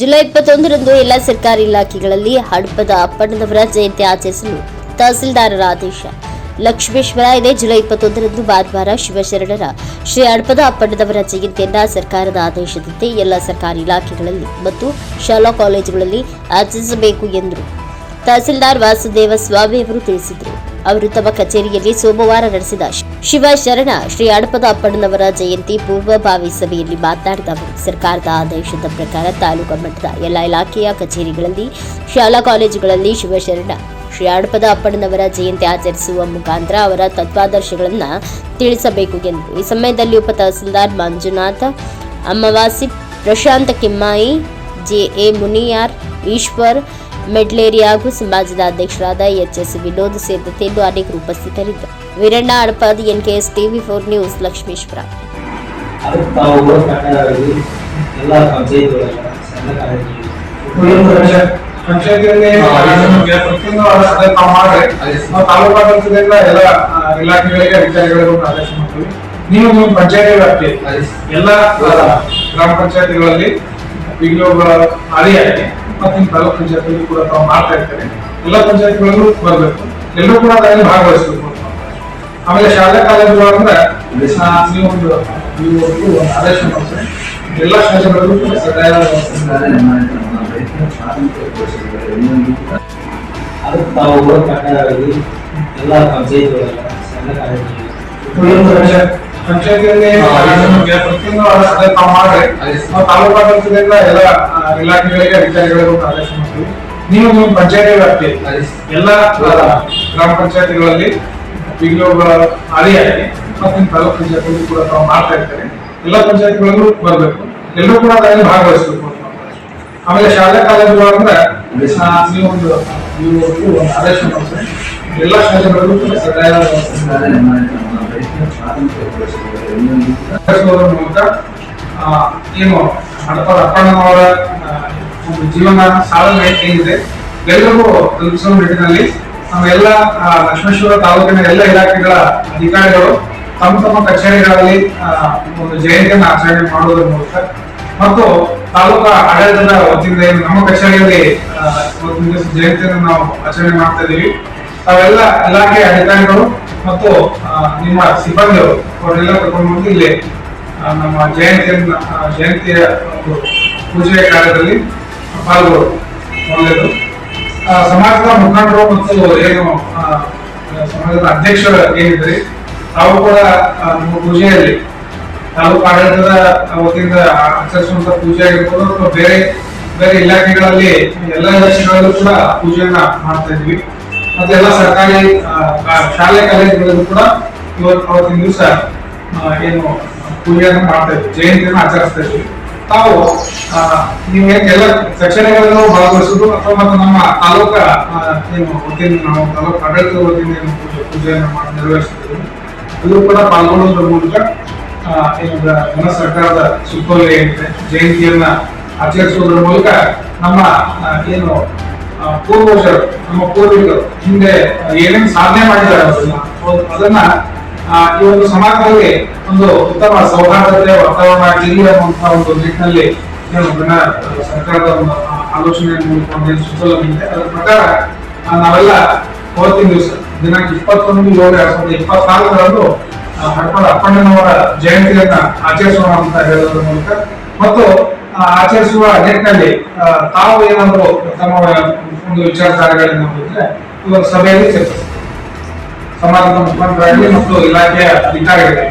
July ಇಪ್ಪತ್ತೊಂದರಂದು ಎಲ್ಲ ಸರ್ಕಾರಿ ಇಲಾಖೆಗಳಲ್ಲಿ ಹಡಪದ ಅಪ್ಪಣ್ಣನವರ ಜಯಂತಿ ಆಚರಿಸಲು ತಹಸೀಲ್ದಾರರ ಆದೇಶ. ಲಕ್ಷ್ಮೇಶ್ವರ ಇದೇ. ಜುಲೈ ಇಪ್ಪತ್ತೊಂದರಂದು ಭಾನುವಾರ ಶಿವಶರಣರ ಶ್ರೀ ಹಡಪದ ಅಪ್ಪಣ್ಣದವರ ಜಯಂತಿಯನ್ನ ಸರ್ಕಾರದ ಆದೇಶದಂತೆ ಎಲ್ಲ ಸರ್ಕಾರಿ ಇಲಾಖೆಗಳಲ್ಲಿ ಮತ್ತು ಶಾಲಾ ಕಾಲೇಜುಗಳಲ್ಲಿ ಆಚರಿಸಬೇಕು ಎಂದರು. ತಹಸೀಲ್ದಾರ್ ವಾಸುದೇವ ಸ್ವಾಮಿ ಅವರು ತಿಳಿಸಿದರು. ಅವರು ತಮ್ಮ ಕಚೇರಿಯಲ್ಲಿ ಸೋಮವಾರ ನಡೆಸಿದ ಶಿವಶರಣ ಶ್ರೀ ಅಡಪದ ಅಪ್ಪಣ್ಣನವರ ಜಯಂತಿ ಪೂರ್ವಭಾವಿ ಸಭೆಯಲ್ಲಿ ಮಾತನಾಡಿದ ಅವರು, ಸರ್ಕಾರದ ಆದೇಶದ ಪ್ರಕಾರ ತಾಲೂಕು ಮಟ್ಟದ ಎಲ್ಲ ಇಲಾಖೆಯ ಕಚೇರಿಗಳಲ್ಲಿ, ಶಾಲಾ ಕಾಲೇಜುಗಳಲ್ಲಿ ಶಿವಶರಣ ಶ್ರೀ ಅಡಪದ ಅಪ್ಪಣ್ಣನವರ ಜಯಂತಿ ಆಚರಿಸುವ ಮುಖಾಂತರ ಅವರ ತತ್ವಾದರ್ಶಗಳನ್ನು ತಿಳಿಸಬೇಕು ಎಂದರು ಈ ಸಮಯದಲ್ಲಿ ಉಪ ತಹಸೀಲ್ದಾರ್ ಮಂಜುನಾಥ್ ಅಮ್ಮವಾಸಿ ಪ್ರಶಾಂತ ಕಿಮ್ಮಾಯಿ, ಜೆ ಎ ಮುನಿಯಾರ್, ಈಶ್ವರ್ ಮೆಡ್ಲೇರಿ ಹಾಗೂ ಸಮಾಜದ ಅಧ್ಯಕ್ಷರಾದ ಎಚ್ ಎಸ್ ವಿನೋದ್ ಸೇರಿದಂತೆ ಇನ್ನೂ ಅನೇಕರು ಉಪಸ್ಥಿತರಿದ್ದರು. Veeranna Adapad NKS TV four news Lakshmeshwar. ಎಲ್ಲ ಇಲಾಖೆಗಳಿಗೆ ಅಧಿಕಾರಿಗಳಿಗೂ ಆದೇಶ ಮಾಡ್ತೀವಿ. ನೀವು ನಿಮ್ಮ ಪಂಚಾಯತಿ ವ್ಯಾಪ್ತಿ ಎಲ್ಲ ಗ್ರಾಮ ಪಂಚಾಯತಿಗಳಲ್ಲಿ ಪಿಡಿಒಗಳ ಆದಿಯಾಗಿ ಮತ್ತೆ ತಾಲೂಕು ಪಂಚಾಯತಿಯಲ್ಲಿ ಕೂಡ ತಾವು ಮಾಡ್ತಾ ಇರ್ತಾರೆ. ಎಲ್ಲ ಪಂಚಾಯತ್ಗಳಲ್ಲೂ ಬರಬೇಕು. ಎಲ್ಲರೂ ಕೂಡ ಅದರಲ್ಲಿ ಭಾಗವಹಿಸಬೇಕು. ಆಮೇಲೆ ಶಾಲಾ ಕಾಲೇಜುಗಳು ಅಂದ್ರೆ ನೀವು ಒಂದು ನೀವು ಒಂದು ಆದೇಶ ಮಾಡ್ತಾರೆ ಎಲ್ಲ ಶಾಲೆಗಳಲ್ಲೂ ಕೂಡ ಅದಕ್ಕೆ ತಾವು ಎಲ್ಲ ಪಂಚಾಯತ್ಗಳೆಲ್ಲ ಸಣ್ಣ ಕಾಲೇಜು ಪಂಚಾಯತಿಯಲ್ಲಿ ಪ್ರತಿಯೊಂದು ಅದೇ ನಾವು ಮಾಡ್ರೆ. ನಾವು ತಾಲೂಕು ಆಡಳಿತದಿಂದ ಎಲ್ಲ ಇಲಾಖೆಗಳಿಗೆ ಅಧಿಕಾರಿಗಳಿಗೂ ಆದೇಶ ಮಾಡ್ತೀವಿ ನೀವು ನಿಮ್ಮ ಪಂಚಾಯತಿ ವ್ಯಾಪ್ತಿ ಎಲ್ಲ ಗ್ರಾಮ ಪಂಚಾಯತಿಗಳಲ್ಲಿ ಪಿಡಿಒಗಳ ಆದಿಯಾಗಿ ಮತ್ತು ನಿಮ್ಮ ತಾಲೂಕು ಕೂಡ ತಾವು ಮಾಡ್ತಾ ಇರ್ತಾರೆ. ಎಲ್ಲ ಪಂಚಾಯತಿಗಳಲ್ಲೂ ಬರಬೇಕು. ಎಲ್ಲರೂ ಕೂಡ ಅದರಲ್ಲಿ ಭಾಗವಹಿಸಬೇಕು ಆಮೇಲೆ ಶಾಲೆ ಕಾಲೇಜುಗಳಂದ್ರೆ ನೀವು ಒಂದು ನೀವು ಆದೇಶ ಮಾಡ್ತಾರೆ ಎಲ್ಲ ಶಾಲೆಗಳಲ್ಲೂ ಕೂಡ ಮೂಲಕ ಏನು ಹಡಪದ ಅಪ್ಪಣ್ಣನವರ ಒಂದು ಜೀವನ ಸಾಧನೆ ಏನಿದೆ, ಎಲ್ಲರಿಗೂ ತಲುಪಿಸುವ ನಿಟ್ಟಿನಲ್ಲಿ ನಮ್ಮ ಎಲ್ಲ ಲಕ್ಷ್ಮೇಶ್ವರ ತಾಲೂಕಿನ ಎಲ್ಲ ಇಲಾಖೆಗಳ ಅಧಿಕಾರಿಗಳು ತಮ್ಮ ತಮ್ಮ ಕಚೇರಿಗಳಲ್ಲಿ ಒಂದು ಜಯಂತಿಯನ್ನು ಆಚರಣೆ ಮಾಡುವುದರ ಮೂಲಕ ಮತ್ತು ತಾಲೂಕಾ ಆಡಳಿತದ ವತಿಯಿಂದ ನಮ್ಮ ಕಚೇರಿಯಲ್ಲಿ ಜಯಂತಿಯನ್ನು ನಾವು ಆಚರಣೆ ಮಾಡ್ತಾ ಇದ್ದೀವಿ ತಾವೆಲ್ಲ ಇಲಾಖೆ ಅಧಿಕಾರಿಗಳು ಮತ್ತು ನಿಮ್ಮ ಸಿಬ್ಬಂದಿಗಳು ಅವರೆಲ್ಲ ಕರ್ಕೊಂಡು ಬಂದು ಇಲ್ಲಿ ನಮ್ಮ ಜಯಂತಿಯನ್ನ ಜಯಂತಿಯ ಒಂದು ಪೂಜೆಯ ಕಾರ್ಯದಲ್ಲಿ ಪಾಲ್ಗೊಳ್ಳು ಒಳ್ಳೆಯದು. ಸಮಾಜದ ಮುಖಂಡರು ಮತ್ತು ಏನು ಸಮಾಜದ ಅಧ್ಯಕ್ಷರು ಏನಿದ್ರಿ ತಾವು ಕೂಡ ನಮ್ಮ ಪೂಜೆಯಲ್ಲಿ ತಾಲೂಕು ಆಡಳಿತದ ವತಿಯಿಂದ ಆಚರಿಸುವಂತ ಪೂಜೆ ಆಗಿರ್ಬೋದು ಅಥವಾ ಬೇರೆ ಬೇರೆ ಇಲಾಖೆಗಳಲ್ಲಿ ಎಲ್ಲ ಇಲಾಖೆಗಳಲ್ಲೂ ಕೂಡ ಪೂಜೆಯನ್ನ ಮಾಡ್ತಾ ಇದ್ವಿ. ಮತ್ತೆ ಎಲ್ಲ ಸರ್ಕಾರಿ ಶಾಲೆ, ಕಾಲೇಜುಗಳಲ್ಲೂ ಕೂಡ ಇವತ್ತು ಅವತ್ತಿನ ದಿವಸ ಏನು, ಪೂಜೆಯನ್ನು ಮಾಡ್ತಾ ಇದ್ವಿ, ಜಯಂತಿಯನ್ನು ಆಚರಿಸ್ತಾ ಇದ್ವಿ. ತಾವು ನೀವು ಎಲ್ಲ ಸೆಕ್ಷನ್ಗಳನ್ನು ಭಾಗವಹಿಸೋದು ಅಥವಾ ಮತ್ತು ನಮ್ಮ ತಾಲೂಕ ಏನು ವತಿಯಿಂದ ನಾವು ತಾಲೂಕು ಆಡಳಿತದ ವತಿಯಿಂದ ಏನು ಪೂಜೆ, ಪೂಜೆಯನ್ನು ಮಾಡಿ ನೆರವೇರಿಸ್ತೀವಿ ಅದು ಕೂಡ ಪಾಲ್ಗೊಳ್ಳುವುದರ ಮೂಲಕ ಏನು ನಮ್ಮ ಸರ್ಕಾರದ ಸುತ್ತೋಲೆ ಜಯಂತಿಯನ್ನ ಆಚರಿಸುವುದರ ಮೂಲಕ ನಮ್ಮ ಏನು ಪೂರ್ವಜರು ನಮ್ಮ ಪೂರ್ವಿಕರು ಹಿಂದೆ ಏನೇನು ಸಾಧನೆ ಮಾಡಿದ್ದಾರೆ ಅದನ್ನ ಈ ಒಂದು ಸಮಾಜದಲ್ಲಿ ಒಂದು ಉತ್ತಮ ಸೌಹಾರ್ದತೆ ವಾತಾವರಣ ಆಗಿರಲಿ ಅನ್ನುವಂತಹ ಒಂದು ನಿಟ್ಟಿನಲ್ಲಿ ಸರ್ಕಾರದ ಒಂದು ಆಲೋಚನೆ ಮೂಲಕ ಒಂದು ಏನು ಸುತ್ತೋಲೆ ಇದೆ ಅದರ ಪ್ರಕಾರ ನಾವೆಲ್ಲ ಅವತ್ತಿನ ದಿವಸ ದಿನಾಂಕ ಇಪ್ಪತ್ತೊಂದು ಏಳು ಎರಡ್ ಸಾವಿರದ ಇಪ್ಪತ್ನಾಲ್ಕರಂದು ಹಡಪದ ಅಪ್ಪಣ್ಣನವರ ಜಯಂತಿಯನ್ನ ಆಚರಿಸೋಣ ಅಂತ ಹೇಳೋದ್ರ ಮೂಲಕ, ಮತ್ತು ಆಚರಿಸುವ ನಿಟ್ಟಿನಲ್ಲಿ ತಾವು ಏನಾದರೂ ತಮ್ಮ ಒಂದು ವಿಚಾರಧಾರೆಗಳನ್ನ ಹೋದ್ರೆ ಇವಾಗ ಸಭೆಯಲ್ಲಿ ಚರ್ಚಿಸಿ ಸಮಾಜದ ಮುಖಂಡರಾಗಲಿ ಮತ್ತು ಇಲಾಖೆಯ ಅಧಿಕಾರಿಗಳಿಗೆ